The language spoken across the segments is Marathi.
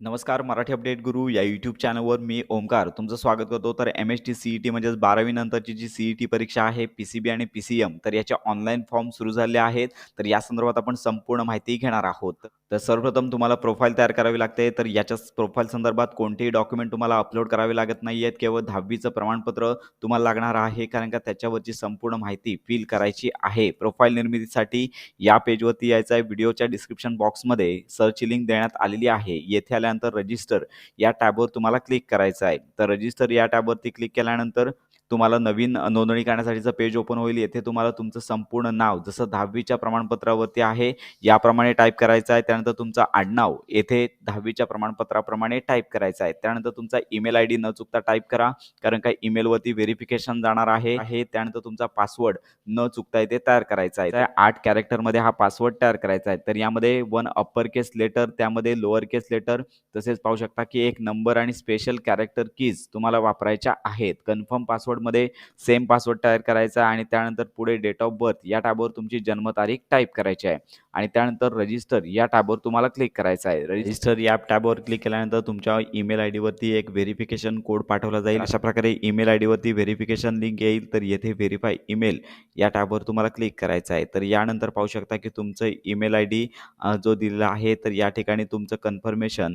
नमस्कार मराठी अपडेट गुरु या यूट्यूब चॅनलवर मी ओमकार तुमचं स्वागत करतो. तर M S T C E T म्हणजेच बारावी नंतरची जी सी ई टी परीक्षा आहे पी सी बी आणि पी सी एम तर याचे ऑनलाईन फॉर्म सुरू झाले आहेत. तर या संदर्भात आपण संपूर्ण माहिती घेणार आहोत. तर सर्वप्रथम तुम्हाला प्रोफाईल तयार करावी लागते. तर याच्या प्रोफाईल संदर्भात कोणतेही डॉक्युमेंट तुम्हाला अपलोड करावे लागत नाही आहेत केवळ दहावीचं प्रमाणपत्र तुम्हाला लागणार आहे कारण का त्याच्यावरची संपूर्ण माहिती फिल करायची आहे. प्रोफाईल निर्मितीसाठी या पेजवरती यायचं आहे. व्हिडिओच्या डिस्क्रिप्शन बॉक्समध्ये सर्च लिंक देण्यात आलेली आहे. येथे केल्यानंतर रजिस्टर या टॅबवर तुम्हाला क्लिक करायचं आहे. तर रजिस्टर या टॅबवरती क्लिक केल्यानंतर तुम्हाला नवीन नोंदणी करण्यासाठीचं पेज ओपन होईल येथे तुम्हाला तुमचं संपूर्ण नाव जसं दहावीच्या प्रमाणपत्रावरती आहे याप्रमाणे टाईप करायचं आहे. त्यानंतर तुमचं आडनाव येथे दहावीच्या प्रमाणपत्राप्रमाणे टाईप करायचं आहे. त्यानंतर तुमचा ईमेल आय डी न चुकता टाईप करा कारण काय ईमेलवरती व्हेरिफिकेशन जाणार आहे. हे त्यानंतर तुमचा पासवर्ड न चुकता येथे तयार करायचा आहे. आठ कॅरेक्टरमध्ये हा पासवर्ड तयार करायचा आहे. तर यामध्ये वन अप्पर केस लेटर त्यामध्ये लोअर केस लेटर तसेच पाहू शकता की एक नंबर आणि स्पेशल कॅरेक्टर कीज तुम्हाला वापरायच्या आहेत. कन्फर्म पासवर्ड पासवर्डमध्ये सेम पासवर्ड तयार करायचा आणि त्यानंतर पुढे डेट ऑफ बर्थ या टॅबवर तुमची जन्मतारीख टाईप करायची आहे. आणि त्यानंतर रजिस्टर या टॅबवर तुम्हाला क्लिक करायचं आहे. रजिस्टर या टॅबवर क्लिक केल्यानंतर तुमच्या ईमेल आय डीवरती एक व्हेरिफिकेशन कोड पाठवला जाईल. अशा प्रकारे ईमेल आय डीवरती व्हेरिफिकेशन लिंक येईल. तर येथे व्हेरीफाय ईमेल या टॅबवर तुम्हाला क्लिक करायचं आहे. तर यानंतर पाहू शकता की तुमचं ईमेल आय डी जो दिलेला आहे तर या ठिकाणी तुमचं कन्फर्मेशन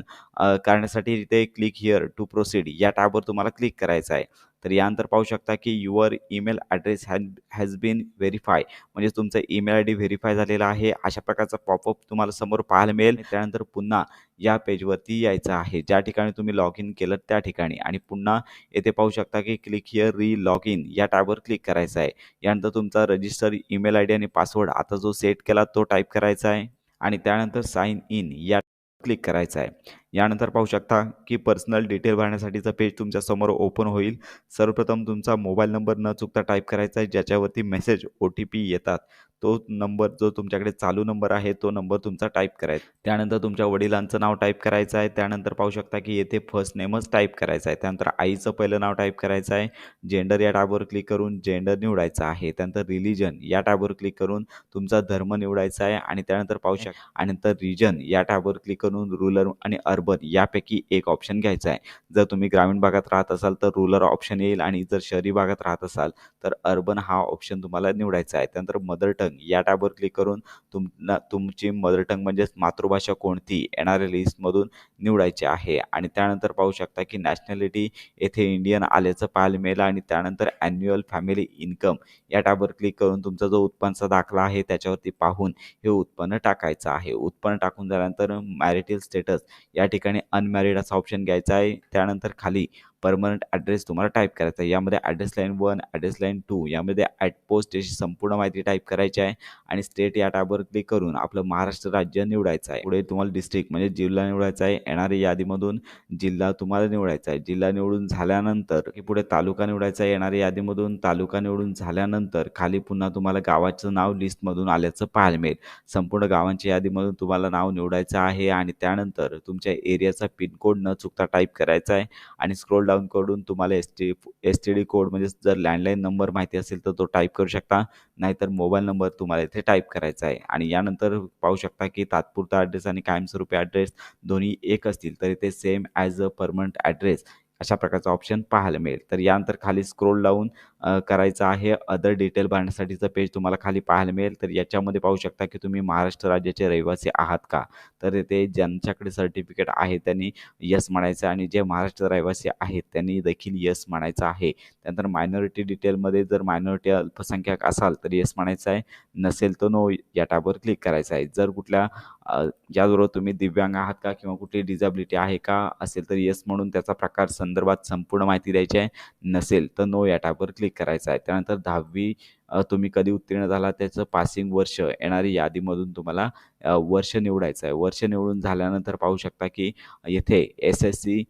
करण्यासाठी इथे क्लिक हिअर टू प्रोसीड या टॅबवर तुम्हाला क्लिक करायचं आहे. तर यानंतर पाहू शकता की your email address has has been verify म्हणजे तुमचा ईमेल आय डी व्हेरीफाय झालेला आहे. अशा प्रकारचा पॉपअप तुम्हाला समोर पाहायला मिळेल. त्यानंतर पुन्हा या पेजवरती यायचं आहे. ज्या ठिकाणी तुम्ही लॉग इन केलं त्या ठिकाणी. आणि पुन्हा येथे पाहू शकता की click here re log in या टॅबवर क्लिक करायचं आहे. यानंतर तुमचा रजिस्टर ईमेल आय डी आणि पासवर्ड आता जो सेट केला तो टाईप करायचा आहे. आणि त्यानंतर साइन इन या क्लिक करायचं आहे. यानंतर पाहू शकता की पर्सनल डिटेल भरण्यासाठीचं पेज तुमच्यासमोर ओपन होईल. सर्वप्रथम तुमचा मोबाईल नंबर न चुकता टाईप करायचा आहे ज्याच्यावरती मेसेज ओ टी पी येतात. तो नंबर जो तुमच्याकडे चालू नंबर आहे तो नंबर तुमचा टाईप करायचा. त्यानंतर तुमच्या वडिलांचं नाव टाईप करायचं आहे. त्यानंतर पाहू शकता की येथे फर्स्ट नेमच टाईप करायचं आहे. त्यानंतर आईचं पहिलं नाव टाईप करायचं आहे. जेंडर या टॅबवर क्लिक करून जेंडर निवडायचं आहे. त्यानंतर रिलिजन या टॅबवर क्लिक करून तुमचा धर्म निवडायचा आहे. आणि त्यानंतर पाहू शकता आणि नंतर रिजन या टॅबवर क्लिक करून रुरल आणि अर्बन अर्बन यापैकी एक ऑप्शन घ्यायचा आहे. जर तुम्ही ग्रामीण भागात राहत असाल तर रुरल ऑप्शन येईल आणि जर शहरी भागात राहत असाल तर अर्बन हा ऑप्शन तुम्हाला निवडायचा आहे. त्यानंतर मदर टंग या टॅबवर क्लिक करून तुम तुमची मदर टंग म्हणजेच मातृभाषा कोणती येणाऱ्या लिस्टमधून निवडायची आहे. आणि त्यानंतर पाहू शकता की नॅशनॅलिटी येथे इंडियन आल्याचं पाहायला मिळेल आणि त्यानंतर ॲन्युअल फॅमिली इन्कम या टॅबवर क्लिक करून तुमचा जो उत्पन्नचा दाखला आहे त्याच्यावरती पाहून हे उत्पन्न टाकायचं आहे. उत्पन्न टाकून झाल्यानंतर मॅरिटल स्टेटस या ठिकाणी अनमॅरिड असा ऑप्शन घ्यायचा आहे. त्यानंतर खाली परमनंट ॲड्रेस तुम्हाला टाईप करायचा आहे. यामध्ये address line one address line two यामध्ये ॲट पोस्ट याची संपूर्ण माहिती टाईप करायची आहे आणि स्टेट या टॅबवर क्लिक करून आपलं महाराष्ट्र राज्य निवडायचं आहे. पुढे तुम्हाला डिस्ट्रिक्ट म्हणजे जिल्हा निवडायचा आहे. येणाऱ्या यादीमधून जिल्हा तुम्हाला निवडायचा आहे. जिल्हा निवडून झाल्यानंतर की पुढे तालुका निवडायचा आहे. येणाऱ्या यादीमधून तालुका निवडून झाल्यानंतर खाली पुन्हा तुम्हाला गावाचं नाव लिस्टमधून आल्याचं पाहायला मिळेल. संपूर्ण गावांच्या यादीमधून तुम्हाला नाव निवडायचं आहे आणि त्यानंतर तुमच्या एरियाचा पिनकोड न चुकता टाईप करायचा आहे. आणि स्क्रोल डाऊन करून तुम्हाला S T S T D code म्हणजे जर लँडलाईन नंबर माहिती असेल तर तो टाईप करू शकता. नाहीतर मोबाईल नंबर तुम्हाला इथे टाईप करायचा आहे. आणि यानंतर पाहू शकता की तात्पुरता ॲड्रेस आणि कायमस्वरूपी ॲड्रेस दोन्ही एक असतील तर इथे same as a permanent address अशा प्रकारचा ऑप्शन पाहायला मिळेल. तर यानंतर खाली स्क्रोल लावून करायचं आहे. अदर डिटेल भरण्यासाठीचं पेज तुम्हाला खाली पाहायला मिळेल. तर याच्यामध्ये पाहू शकता की तुम्ही महाराष्ट्र राज्याचे रहिवासी आहात का? तर ते ज्यांच्याकडे सर्टिफिकेट आहे त्यांनी यस म्हणायचं आणि जे महाराष्ट्र रहिवासी आहेत त्यांनी देखील यस म्हणायचं आहे. त्यानंतर मायनॉरिटी डिटेलमध्ये जर मायनॉरिटी अल्पसंख्याक असाल तर यस म्हणायचं आहे. नसेल तर नो या टॅबवर क्लिक करायचं आहे. जर कुठल्या ज्याबरोबर तुम्ही दिव्यांग आहात का किंवा कुठली डिझॅबिलिटी आहे का असेल तर येस म्हणून त्याचा प्रकार संदर्भात संपूर्ण माहिती द्यायची आहे. नसेल तर नो या टॅबवर क्लिक करायचं आहे. त्यानंतर दहावी तुम्ही कधी उत्तीर्ण झाला त्याचं पासिंग वर्ष येणारी यादीमधून तुम्हाला वर्ष निवडायचं आहे. वर्ष निवडून झाल्यानंतर पाहू शकता की येथे S S C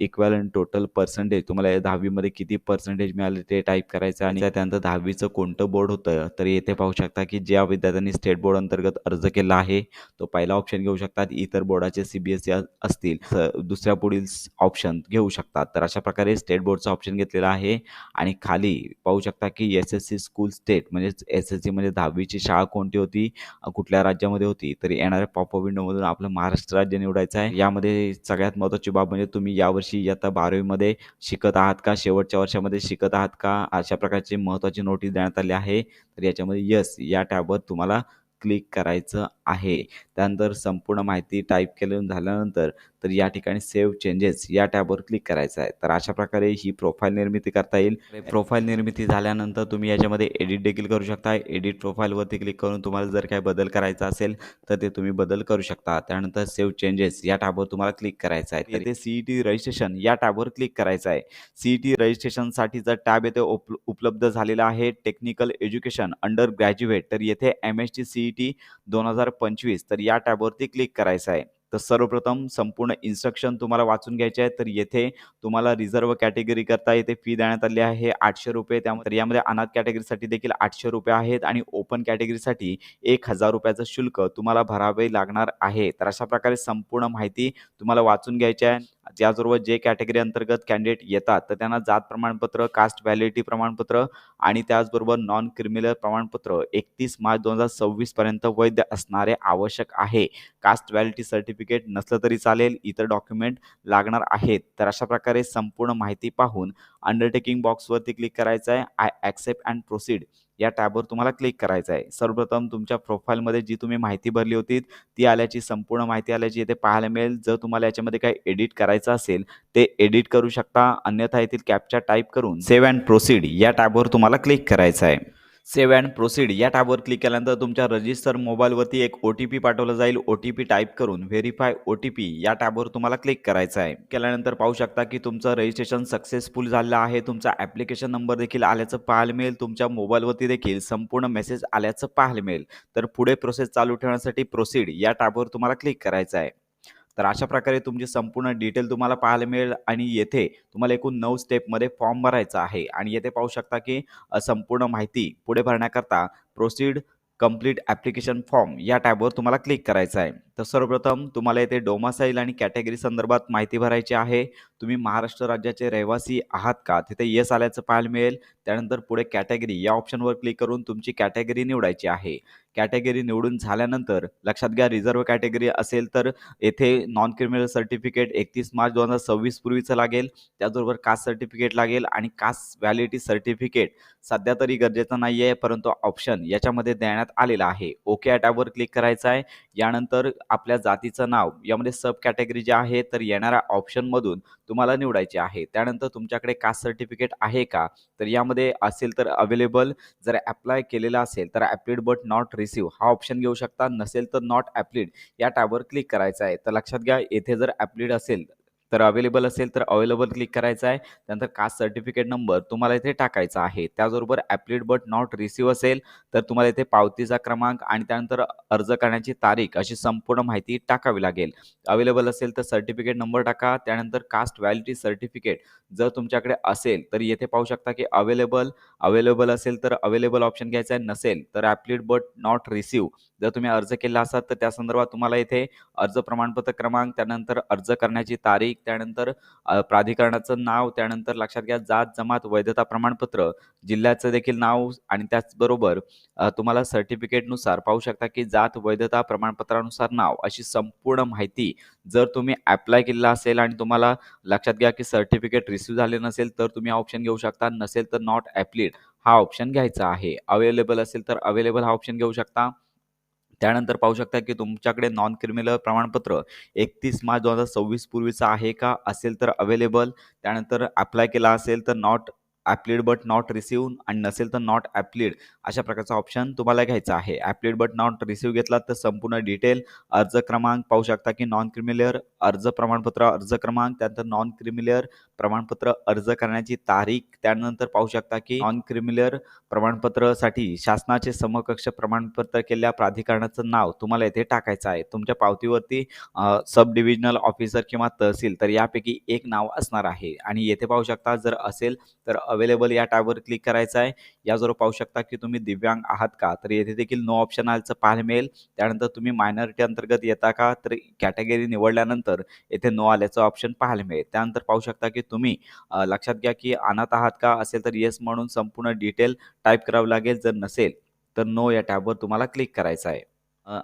equivalent total percentage तुम्हाला या दहावीमध्ये किती पर्सेंटेज मिळाले ते टाईप करायचं आणि त्यानंतर दहावीचं कोणतं बोर्ड होतं? तर येथे पाहू शकता की ज्या विद्यार्थ्यांनी स्टेट बोर्ड अंतर्गत अर्ज केला आहे तो पहिला ऑप्शन घेऊ शकतात. इतर बोर्डाचे सी बी एस असतील. दुसऱ्या पुढील ऑप्शन घेऊ शकतात. तर अशा प्रकारे स्टेट बोर्डचा ऑप्शन घेतलेला आहे आणि खाली पाहू शकता की S S C school state म्हणजेच एस एस सी म्हणजे दहावीची शाळा कोणती होती? कुठल्या राज्यामध्ये होती? तर येणाऱ्या पॉप विंडोमधून आपलं महाराष्ट्र राज्य निवडायचं आहे. यामध्ये सगळ्यात महत्त्वाची बाब म्हणजे तुम्ही यावर्षी इयत्ता बारावीमध्ये शिकत आहात का? शेवटच्या वर्षामध्ये शिकत आहात का? अशा प्रकारची महत्त्वाची नोटीस देण्यात आली आहे. तर याच्यामध्ये यस या टॅबवर तुम्हाला क्लिक करायचं आहे. त्यानंतर संपूर्ण माहिती टाईप केलं झाल्यानंतर तर या ठिकाणी सेव्ह चेंजेस या टॅबवर क्लिक करायचं आहे. तर अशा प्रकारे ही प्रोफाईल निर्मिती करता येईल. प्रोफाईल निर्मिती झाल्यानंतर तुम्ही याच्यामध्ये एडिट देखील करू शकता. एडिट प्रोफाईलवरती क्लिक करून तुम्हाला जर काही बदल करायचा असेल तर ते तुम्ही बदल करू शकता. त्यानंतर सेव्ह चेंजेस या टॅबवर तुम्हाला क्लिक करायचं आहे. तर ते सी ई टी रजिस्ट्रेशन या टॅबवर क्लिक करायचं आहे. सी ई टी रजिस्ट्रेशनसाठीचा टॅब येथे उप उपलब्ध झालेला आहे टेक्निकल एज्युकेशन अंडर ग्रॅज्युएट तर येथे M S T C E T दोन हजार पंचवीस तर या टॅबवरती क्लिक करायचं आहे. तर सर्वप्रथम संपूर्ण इन्स्ट्रक्शन तुम्हाला वाचून घ्यायचे आहे तर येथे तुम्हाला रिझर्व कॅटेगरी करता येथे फी देण्यात आली आहे आठशे रुपये. त्यामध्ये यामध्ये अनाथ कॅटेगरीसाठी देखील आठशे रुपये आहेत आणि ओपन कॅटेगरीसाठी एक हजार रुपयाचं शुल्क तुम्हाला भरावे लागणार आहे. तर अशा प्रकारे संपूर्ण माहिती तुम्हाला वाचून घ्यायची आहे. त्याचबरोबर जे कॅटेगरी अंतर्गत कॅन्डिडेट येतात तर त्यांना जात प्रमाणपत्र कास्ट व्हॅलिडिटी प्रमाणपत्र आणि त्याचबरोबर नॉन क्रिमिनल प्रमाणपत्र. एकतीस मार्च दोन हजार सव्वीसपर्यंत वैध असणारे आवश्यक आहे. कास्ट व्हॅलिडिटी सर्टिफिकेट नसलं तरी चालेल इतर डॉक्युमेंट लागणार आहेत. तर अशा प्रकारे संपूर्ण माहिती पाहून अंडरटेकिंग बॉक्सवरती क्लिक करायचं आहे आय ॲक्सेप्ट अँड प्रोसीड या टॅबवर तुम्हाला क्लिक करायचं आहे. सर्वप्रथम तुमच्या प्रोफाईलमध्ये जी तुम्ही माहिती भरली होती ती आल्याची संपूर्ण माहिती आल्याची इथे पाहायला मिळेल. जर तुम्हाला याच्यामध्ये काही एडिट करायचं असेल ते एडिट करू शकता. अन्यथा येथील कॅपच्या टाईप करून सेव्ह अँड प्रोसीड या टॅबवर तुम्हाला क्लिक करायचं आहे. सेव्ह अँड प्रोसीड या टॅबवर क्लिक केल्यानंतर तुमच्या रजिस्टर मोबाईलवरती एक ओ टी पी पाठवलं जाईल. ओ टी पी टाईप करून व्हेरीफाय ओ टी पी या टॅबवर तुम्हाला क्लिक करायचं आहे. केल्यानंतर पाहू शकता की तुमचं रजिस्ट्रेशन सक्सेसफुल झालं आहे. तुमचा ॲप्लिकेशन नंबर देखील आल्याचं पाहायला मिळेल. तुमच्या मोबाईलवरती देखील संपूर्ण मेसेज आल्याचं पाहायला मिळेल. तर पुढे प्रोसेस चालू ठेवण्यासाठी प्रोसीड या टॅबवर तुम्हाला क्लिक करायचं आहे. तर अशा प्रकारे तुमची संपूर्ण डिटेल तुम्हाला पाहायला मिळेल आणि येथे तुम्हाला एकूण नऊ स्टेपमध्ये फॉर्म भरायचा आहे. आणि येथे पाहू शकता की संपूर्ण माहिती पुढे भरण्याकरता प्रोसीड कंप्लीट ॲप्लिकेशन फॉर्म या टॅबवर तुम्हाला क्लिक करायचं आहे. तर सर्वप्रथम तुम्हाला येथे डोमासाईल आणि कॅटेगरी संदर्भात माहिती भरायची आहे. तुम्ही महाराष्ट्र राज्याचे रहिवासी आहात का? तिथे येस आल्याचं पाहायला मिळेल. त्यानंतर पुढे कॅटेगरी या ऑप्शनवर क्लिक करून तुमची कॅटेगरी निवडायची आहे. कॅटेगरी निवडून झाल्यानंतर लक्षात घ्या रिझर्व कॅटेगरी असेल तर येथे नॉन क्रिमिनल सर्टिफिकेट एकतीस मार्च दोन हजार सव्वीस पूर्वीचं लागेल. त्याचबरोबर कास्ट सर्टिफिकेट लागेल आणि कास्ट व्हॅलिडिटी सर्टिफिकेट सध्या तरी गरजेचं नाही आहे परंतु ऑप्शन याच्यामध्ये देण्यात आलेला आहे. ओके या टॅबवर क्लिक करायचं आहे. यानंतर आपल्या जातीचं नाव यामध्ये सब कॅटेगरी जे आहे तर येणाऱ्या ऑप्शनमधून तुम्हाला निवडायचे आहे. त्यानंतर तुमच्याकडे कास्ट सर्टिफिकेट आहे का? तर यामध्ये असेल तर अवेलेबल जर अप्लाय केलेला असेल तर ॲप्लिड बट नॉट रिसीव हा ऑप्शन घेऊ शकता. नसेल तर नॉट ॲप्लिड या टॅबवर क्लिक करायचं आहे. तर लक्षात घ्या येथे जर ॲप्लिड असेल तर अवेलेबल असेल तर अवेलेबल क्लिक करायचं आहे. त्यानंतर कास्ट सर्टिफिकेट नंबर तुम्हाला इथे टाकायचा आहे. त्याचबरोबर ॲप्लिड बट नॉट रिसिव्ह असेल तर तुम्हाला इथे पावतीचा क्रमांक आणि त्यानंतर अर्ज करण्याची तारीख अशी संपूर्ण माहिती टाकावी लागेल. अवेलेबल असेल तर सर्टिफिकेट नंबर टाका. त्यानंतर कास्ट व्हॅलिडिटी सर्टिफिकेट जर तुमच्याकडे असेल तर येथे पाहू शकता की अवेलेबल अवेलेबल असेल तर अवेलेबल ऑप्शन घ्यायचा आहे. नसेल तर ॲप्लिड बट नॉट रिसिव्ह जर तुम्ही अर्ज केला असाल तर त्या संदर्भात तुम्हाला इथे अर्ज प्रमाणपत्र क्रमांक त्यानंतर अर्ज करण्याची तारीख त्यानंतर प्राधिकरणाचं नाव त्यानंतर लक्षात घ्या जात जमात वैधता प्रमाणपत्र जिल्ह्याचं देखील नाव आणि त्याचबरोबर तुम्हाला सर्टिफिकेटनुसार पाहू शकता की जात वैधता प्रमाणपत्रानुसार नाव अशी संपूर्ण माहिती जर तुम्ही अप्लाय केलेला असेल आणि तुम्हाला लक्षात घ्या की सर्टिफिकेट रिसीव्ह झाले नसेल तर तुम्ही हा ऑप्शन घेऊ शकता. नसेल तर नॉट ॲप्लिड हा ऑप्शन घ्यायचा आहे. अवेलेबल असेल तर अवेलेबल हा ऑप्शन घेऊ शकता. त्यानंतर पाहू शकता की तुमच्याकडे नॉन क्रिमिनल प्रमाणपत्र एकतीस मार्च दोन हजार सव्वीस पूर्वीचं आहे का? असेल तर अवेलेबल त्यानंतर अप्लाय केला असेल तर not applied but not receive आणि नसेल तर नॉट ॲप्लिड अशा प्रकारचा ऑप्शन तुम्हाला घ्यायचा आहे. ॲप्लिड बट नॉट रिसिव्ह घेतला तर संपूर्ण डिटेल अर्ज क्रमांक पाहू शकता की नॉन क्रिमिलेअर अर्ज प्रमाणपत्र अर्ज क्रमांक त्यानंतर नॉन क्रिमिलेअर प्रमाणपत्र अर्ज करण्याची तारीख त्यानंतर पाहू शकता की नॉन क्रिमिलेअर प्रमाणपत्रासाठी शासनाचे समकक्ष प्रमाणपत्र केलेल्या प्राधिकरणाचं नाव तुम्हाला येथे टाकायचं आहे. तुमच्या पावतीवरती सब डिव्हिजनल ऑफिसर किंवा तहसील तर यापैकी एक नाव असणार आहे. आणि येथे पाहू शकता जर असेल तर अवेलेबल या टॅबवर क्लिक करायचं आहे. याजवळ पाहू शकता की तुम्ही दिव्यांग आहात का? तर येथे देखील नो ऑप्शन आलचं पाहायला मिळेल. त्यानंतर तुम्ही मायनॉरिटी अंतर्गत येता का? तर कॅटेगरी निवडल्यानंतर येथे नो आल्याचं ऑप्शन पाहायला मिळेल. त्यानंतर पाहू शकता की तुम्ही लक्षात घ्या की अनाथ आहात का? असेल तर येस म्हणून संपूर्ण डिटेल टाईप करावं लागेल. जर नसेल तर नो या टॅबवर तुम्हाला क्लिक करायचं आहे.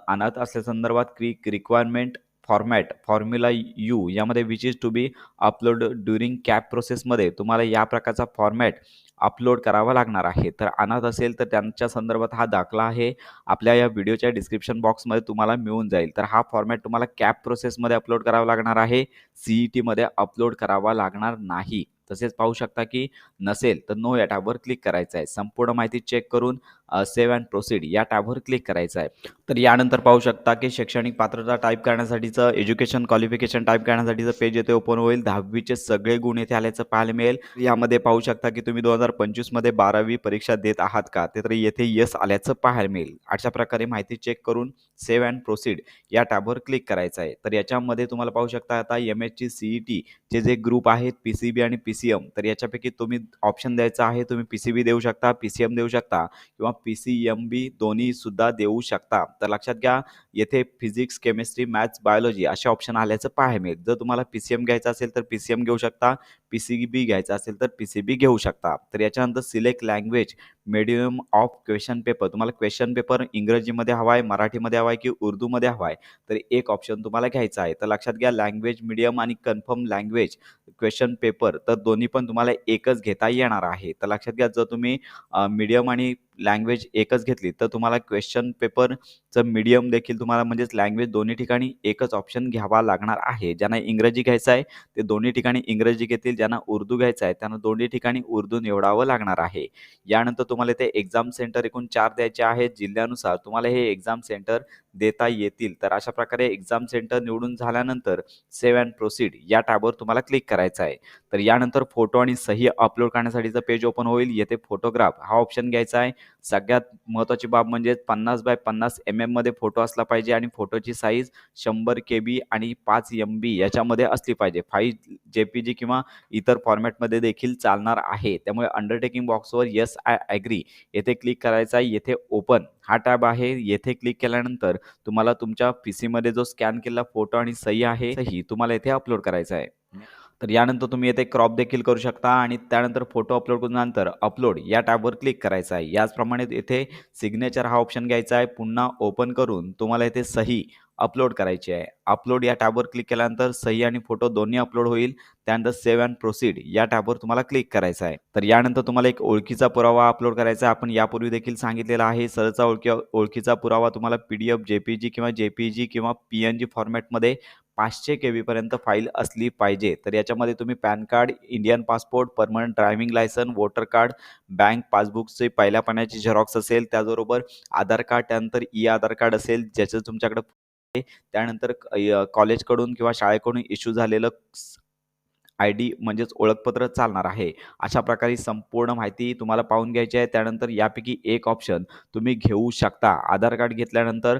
अनाथ असल्या संदर्भात click requirement format formula you यामध्ये which is to be upload during CAP प्रोसेसमध्ये तुम्हाला या प्रकारचा फॉर्मॅट अपलोड करावा लागणार आहे. तर अनाथ असेल तर त्यांच्या संदर्भात हा दाखला आहे. आपल्या या व्हिडिओच्या डिस्क्रिप्शन बॉक्समध्ये तुम्हाला मिळून जाईल. तर हा फॉर्मॅट तुम्हाला कॅप प्रोसेसमध्ये अपलोड करावा लागणार आहे. सी ई टीमध्ये अपलोड करावा लागणार नाही. तसेच पाहू शकता की नसेल तर नो या टॅबवर क्लिक करायचं आहे. संपूर्ण माहिती चेक करून सेव्ह अँड प्रोसीड या टॅबवर क्लिक करायचं आहे. तर यानंतर पाहू शकता की शैक्षणिक पात्रता टाईप करण्यासाठीचं एज्युकेशन क्वालिफिकेशन टाईप करण्यासाठीचं पेज येथे ओपन होईल. दहावीचे सगळे गुण येथे आल्याचं पाहायला मिळेल. यामध्ये पाहू शकता की तुम्ही दोन हजार पंचवीसमध्ये बारावी परीक्षा देत आहात का? ते तर येथे यस आल्याचं पाहायला मिळेल. अशा प्रकारे माहिती चेक करून सेव्ह अँड प्रोसीड या टॅबवर क्लिक करायचं आहे. तर याच्यामध्ये तुम्हाला पाहू शकता आता एम एच सी ई टीचे जे ग्रुप आहेत पी सी बी आणि पी सी एम तर याच्यापैकी तुम्ही ऑप्शन द्यायचा आहे तुम्ही पी सी बी देऊ शकता पी सी एम देऊ शकता किंवा पी सी एम बी दोन्हीसुद्धा देऊ शकता. तर लक्षात घ्या येथे फिजिक्स केमिस्ट्री मॅथ्स बायोलॉजी असे ऑप्शन आल्याचं पाहायला मिळेल. जर तुम्हाला पी सी एम घ्यायचं असेल तर पी सी एम घेऊ शकता पी सी बी घ्यायचं असेल तर पी सी बी घेऊ शकता. तर याच्यानंतर select language medium of question paper तुम्हाला क्वेश्चन पेपर इंग्रजीमध्ये हवा आहे मराठीमध्ये हवा आहे की उर्दूमध्ये हवा आहे तर एक ऑप्शन तुम्हाला घ्यायचा आहे. तर लक्षात घ्या लँग्वेज मीडियम आणि कन्फर्म लँग्वेज क्वेश्चन पेपर तर दोन्ही पण तुम्हाला एकच घेता येणार आहे. तर लक्षात घ्या जर तुम्ही मीडियम आणि लँग्वेज एकच घेतली तर तुम्हाला क्वेश्चन पेपरचं मीडियम देखील तुम्हाला म्हणजेच लँग्वेज दोन्ही ठिकाणी एकच ऑप्शन घ्यावा लागणार आहे. ज्यांना इंग्रजी घ्यायचं आहे ते दोन्ही ठिकाणी इंग्रजी घेतील. ज्यांना उर्दू घ्यायचं आहे त्यांना दोन्ही ठिकाणी उर्दू निवडावं लागणार आहे. यानंतर तुम्हाला ते एक्झाम सेंटर एकूण चार द्यायचे आहेत. जिल्ह्यानुसार तुम्हाला हे एक्झाम सेंटर देता येतील. तर अशा प्रकारे एक्झाम सेंटर निवडून झाल्यानंतर सेव्ह अँड प्रोसीड या टॅबवर तुम्हाला क्लिक करायचं आहे. तर यानंतर फोटो आणि सही अपलोड करण्यासाठीचं पेज ओपन होईल. येथे फोटोग्राफ हा ऑप्शन घ्यायचा आहे. सगळ्यात महत्त्वाची बाब म्हणजे पन्नास बाय पन्नास एम एममध्ये फोटो असला पाहिजे आणि फोटोची साईज शंभर के बी आणि पाच एम बी याच्यामध्ये असली पाहिजे. फाईव्ह जे पी जी किंवा इतर फॉर्मॅटमध्ये देखील चालणार आहे. त्यामुळे अंडरटेकिंग बॉक्सवर येस आय ॲग्री येथे क्लिक करायचा आहे येथे ओपन हा टॅब आहे. येथे क्लिक केल्यानंतर तुम्हाला तुमच्या पी सीमध्ये जो स्कॅन केलेला फोटो आणि सही आहे सही तुम्हाला येथे अपलोड करायचा आहे. तर यानंतर तुम्ही येथे क्रॉप देखील करू शकता आणि त्यानंतर फोटो अपलोड करूनंतर अपलोड या टॅबवर क्लिक करायचं आहे. याचप्रमाणे येथे सिग्नेचर हा ऑप्शन घ्यायचा आहे. पुन्हा ओपन करून तुम्हाला येथे सही अपलोड करायची आहे. अपलोड या टॅबवर क्लिक केल्यानंतर सही आणि फोटो दोन्ही अपलोड होईल. त्यानंतर सेव्ह अँड प्रोसीड या टॅबवर तुम्हाला क्लिक करायचं आहे. तर यानंतर तुम्हाला एक ओळखीचा पुरावा अपलोड करायचा आहे. आपण यापूर्वी देखील सांगितलेला आहे. सरचा ओळखी ओळखीचा पुरावा तुम्हाला P D F J P G किंवा जे पी जी किंवा पी एन जी फॉर्मॅटमध्ये पाचशे के व्हीपर्यंत फाईल असली पाहिजे तर याच्यामध्ये तुम्ही pan card Indian passport permanent driving licence voter card bank पासबुकचे पहिल्या पाण्याची झेरॉक्स असेल त्याचबरोबर आधार कार्ड त्यानंतर ई आधार कार्ड असेल ज्याचं तुमच्याकडे त्यानंतर कॉलेजकडून किंवा शाळेकडून इश्यू झालेलं आय डी म्हणजेच ओळखपत्र चालणार आहे. अशा प्रकारे संपूर्ण माहिती तुम्हाला पाहून घ्यायची आहे. त्यानंतर यापैकी एक ऑप्शन तुम्ही घेऊ शकता. आधार कार्ड घेतल्यानंतर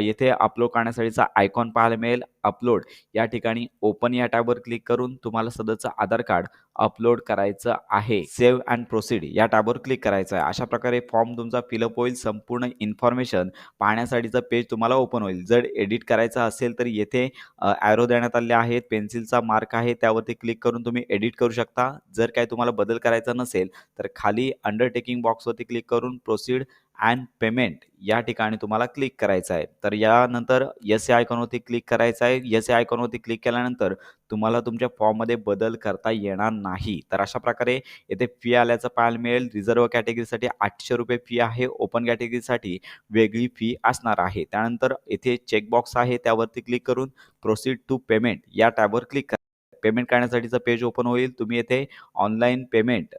येथे अपलोड करण्यासाठीचा आयकॉन पाहायला मिळेल. अपलोड या ठिकाणी ओपन या टॅबवर क्लिक करून तुम्हाला सदरचं आधार कार्ड अपलोड करायचं आहे. सेव्ह अँड प्रोसीड या टॅबवर क्लिक करायचं आहे. अशा प्रकारे फॉर्म तुमचा फिलअप होईल. संपूर्ण इन्फॉर्मेशन पाहण्यासाठीचं पेज तुम्हाला ओपन होईल. जर एडिट करायचं असेल तर येथे ॲरो देण्यात आले आहेत. पेन्सिलचा मार्क आहे. त्यावरती क्लिक करून तुम्ही एडिट करू शकता. जर काही तुम्हाला बदल करायचा नसेल तर खाली अंडरटेकिंग बॉक्सवरती क्लिक करून प्रोसीड अँड पेमेंट या ठिकाणी तुम्हाला क्लिक करायचं आहे. तर यानंतर यस या आयकॉनवरती क्लिक करायचं आहे. यस या आयकॉनवरती क्लिक केल्यानंतर तुम्हाला तुमच्या फॉर्ममध्ये बदल करता येणार नाही. तर अशा प्रकारे येथे फी आल्याचं पाहायला मिळेल. रिझर्व कॅटेगरीसाठी आठशे रुपये फी आहे. ओपन कॅटेगरीसाठी वेगळी फी असणार आहे. त्यानंतर येथे चेकबॉक्स आहे. त्यावरती क्लिक करून प्रोसीड टू पेमेंट या टॅबवर क्लिक करा. पेमेंट करण्यासाठीचं पेज ओपन होईल. तुम्ही येथे ऑनलाईन पेमेंट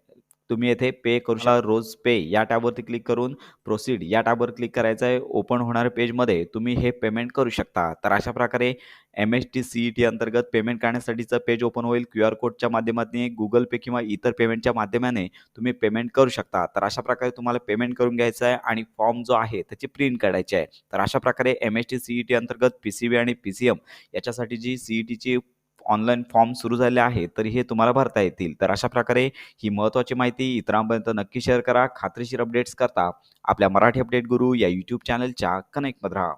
तुम्ही येथे पे करू शकता रोज पे या टॅबवरती क्लिक करून प्रोसीड या टॅबवर क्लिक करायचं आहे. ओपन होणाऱ्या पेजमध्ये तुम्ही हे पेमेंट करू शकता. तर अशा प्रकारे M S T C E T अंतर्गत पेमेंट करण्यासाठीचं पेज ओपन होईल. क्यू आर कोडच्या माध्यमातून गुगल पे किंवा इतर पेमेंटच्या माध्यमाने तुम्ही पेमेंट करू शकता. तर अशा प्रकारे तुम्हाला पेमेंट करून घ्यायचं आहे आणि फॉर्म जो आहे त्याची प्रिंट काढायची आहे. तर अशा प्रकारे M S T C E T अंतर्गत पी सी बी आणि पी सी एम याच्यासाठी जी सी ई टीची ऑनलाईन फॉर्म सुरू झाले आहेत तर हे तुम्हाला भरता येतील. तर अशा प्रकारे ही महत्त्वाची माहिती इतरांपर्यंत नक्की शेअर करा. खात्रीशीर अपडेट्स करता आपल्या मराठी अपडेट गुरु या यूट्यूब चॅनलच्या कनेक्टमध्ये राहा.